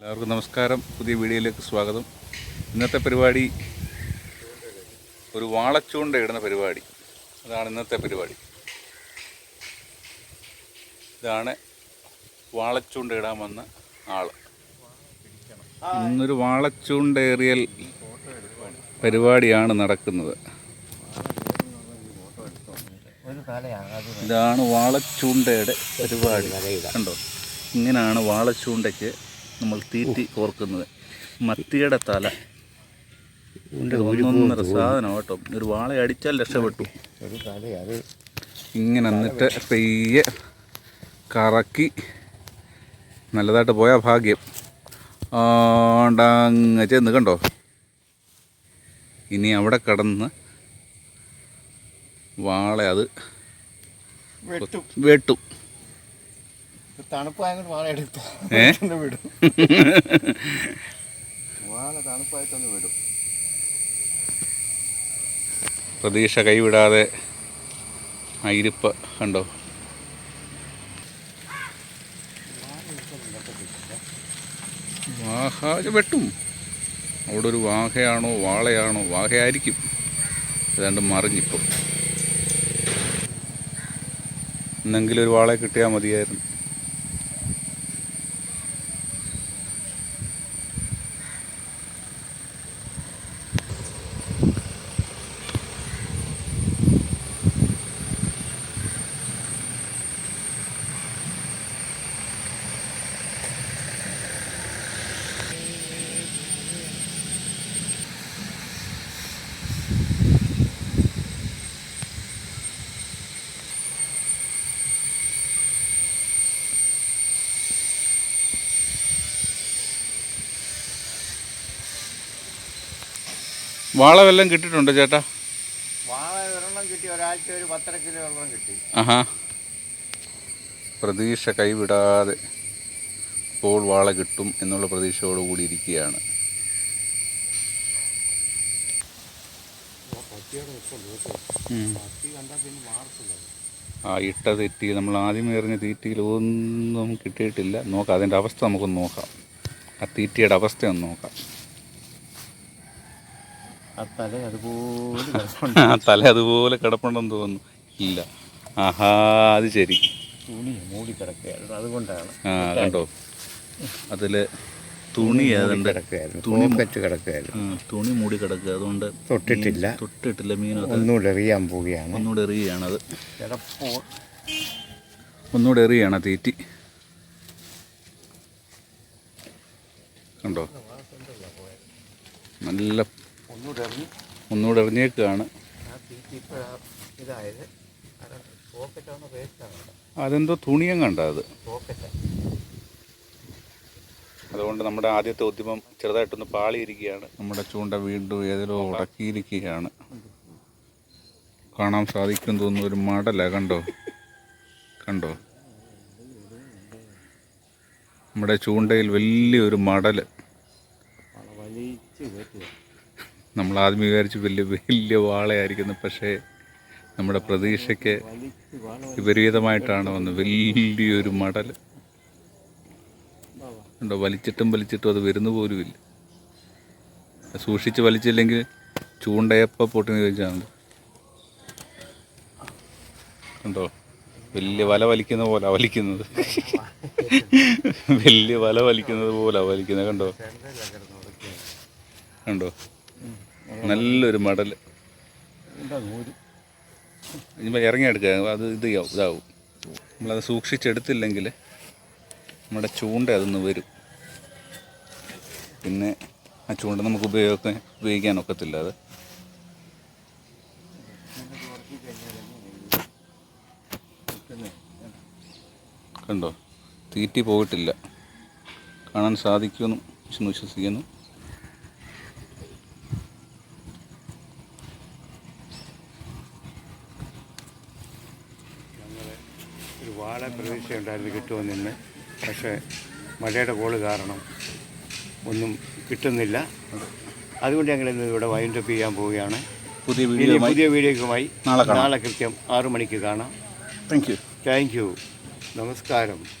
എല്ലാവർക്കും നമസ്കാരം. പുതിയ വീഡിയോയിലേക്ക് സ്വാഗതം. ഇന്നത്തെ പരിപാടി ഒരു വാളച്ചൂണ്ട ഇടുന്ന പരിപാടി. അതാണ് ഇന്നത്തെ പരിപാടി. ഇതാണ് വാളച്ചൂണ്ട ഇടാൻ വന്ന ആൾ. ഇന്നൊരു വാളച്ചൂണ്ട ഏറിയൽ പരിപാടിയാണ് നടക്കുന്നത്. ഇതാണ് വാളച്ചൂണ്ടയുടെ പരിപാടി. കണ്ടോ? ഇങ്ങനെയാണ് വാളച്ചൂണ്ടയ്ക്ക് നമ്മൾ തീറ്റി കോർക്കുന്നത് മത്തിയുടെ തല. ഒന്നൊന്നര സാധനം കേട്ടോ. ഒരു വാള അടിച്ചാൽ രക്ഷപ്പെട്ടു. ഇങ്ങനെ എന്നിട്ട് പെയ്യെ കറക്കി നല്ലതായിട്ട് പോയ ഭാഗ്യം. ആണ്ടങ്ങ് ചെന്ന് കണ്ടോ? ഇനി അവിടെ കടന്ന് വാള അത് വെട്ടും. എടുത്തു? വിടും. തണുപ്പായിട്ടൊന്ന് വിടും. പ്രതീക്ഷ കൈവിടാതെ ആ ഇരിപ്പ് കണ്ടോ? വാഹ ഇത് വെട്ടും. അവിടെ ഒരു വാഹയാണോ വാളയാണോ വാഹയായിരിക്കും. ഏതാണ്ട് മറിഞ്ഞിപ്പം. എന്നെങ്കിലും ഒരു വാളെ കിട്ടിയാൽ മതിയായിരുന്നു. വാള വല്ലതും കിട്ടിയിട്ടുണ്ടോ ചേട്ടാ? വാള ഒരെണ്ണം കിട്ടി. ഒരാഴ്ച ഒരു പത്തര കിലോ വെള്ളം കിട്ടി. ആഹാ. പ്രതീക്ഷ കൈവിടാതെ ഇപ്പോൾ വാള കിട്ടും എന്നുള്ള പ്രതീക്ഷയോടുകൂടി ഇരിക്കുകയാണ്. ഉം. ആ ഇട്ട തെറ്റി നമ്മൾ ആദ്യം എറിഞ്ഞ തീറ്റിയിൽ ഒന്നും കിട്ടിയിട്ടില്ല. നോക്കാം അതിന്റെ അവസ്ഥ നമുക്കൊന്ന് നോക്കാം. ആ തീറ്റിയുടെ അവസ്ഥ ഒന്ന് നോക്കാം. ആ തല അതുപോലെ കിടപ്പുണ്ട്. തല അതുപോലെ കിടപ്പുണ്ടെന്ന് തോന്നുന്നു. ഇല്ല. ആഹാ അത് ശരി. തുണി മൂടി കിടക്കുകയായിരുന്നു അതുകൊണ്ടാണ്. ആ കണ്ടോ? അതിൽ തുണി ഏതാണ്ട് തുണി പോക്കറ്റ് കിടക്കുകയായിരുന്നു. തുണി മൂടി കിടക്കുക. അതുകൊണ്ട് തൊട്ടിട്ടില്ല. തൊട്ടിട്ടില്ല മീൻ ഒന്നുകൂടെ എറിയാൻ പോവുകയാണ്. ഒന്നുകൂടെ എറിയുകയാണ് അത്. കിടപ്പോ. ഒന്നുകൂടെ എറിയാണ് തീറ്റി. കണ്ടോ? നല്ല ഒന്നുകൂടെ ഇറങ്ങിയേക്കാണ് അതെന്തോ തുണിയും കണ്ട അത്. അതുകൊണ്ട് നമ്മുടെ ആദ്യത്തെ ഉദ്യമം ചെറുതായിട്ടൊന്ന് പാളിയിരിക്കുകയാണ്. നമ്മുടെ ചൂണ്ട വീണ്ടും ഏതിലോ ഉടക്കിയിരിക്കുകയാണ്. കാണാൻ സാധിക്കും തോന്നുന്നു. ഒരു മടല കണ്ടോ? കണ്ടോ? നമ്മുടെ ചൂണ്ടയിൽ വലിയൊരു മടൽ വലിച്ചു കയറ്റുക നമ്മൾ ആദ്യം വിചാരിച്ച് വലിയ വലിയ വാളയായിരിക്കുന്നു. പക്ഷേ നമ്മുടെ പ്രതീക്ഷയ്ക്ക് വിപരീതമായിട്ടാണ് വന്നത്. വലിയൊരു മടൽ ഉണ്ടോ? വലിച്ചിട്ടും വലിച്ചിട്ടും അത് വരുന്ന പോലുമില്ല. സൂക്ഷിച്ച് വലിച്ചില്ലെങ്കിൽ ചൂണ്ടയപ്പ പൊട്ടിന് ചോദിച്ചാണ്. കണ്ടോ വലിയ വല വലിക്കുന്ന പോലെ വലിക്കുന്നത്. വലിയ വല വലിക്കുന്നത് പോലെ വലിക്കുന്നത്. കണ്ടോ? കണ്ടോ നല്ലൊരു മടൽ ഇനിയിപ്പോൾ ഇറങ്ങിയെടുക്കുക അത് ഇത് ഇതാവും നമ്മളത് സൂക്ഷിച്ചെടുത്തില്ലെങ്കിൽ നമ്മുടെ ചൂണ്ട അതൊന്ന് വരും. പിന്നെ ആ ചൂണ്ട നമുക്ക് ഉപയോഗിക്കാൻ ഉപയോഗിക്കാൻ ഒക്കത്തില്ല അത്. കണ്ടോ? തീറ്റി പോയിട്ടില്ല. കാണാൻ സാധിക്കുമെന്നും വിശ്വസിക്കുന്നു. വാഴ പ്രതീക്ഷയുണ്ടായിരുന്നു കിട്ടുമെന്ന് ഇന്ന്. പക്ഷേ മഴയുടെ കോൾ കാരണം ഒന്നും കിട്ടുന്നില്ല. അതുകൊണ്ട് ഞങ്ങൾ ഇന്ന് ഇവിടെ വൈൻഡപ്പ് ചെയ്യാൻ പോവുകയാണ്. പുതിയ വീഡിയോ പുതിയ വീഡിയോയുമായി. നാളെ കൃത്യം ആറു മണിക്ക് കാണാം. താങ്ക് യു താങ്ക് യു നമസ്കാരം.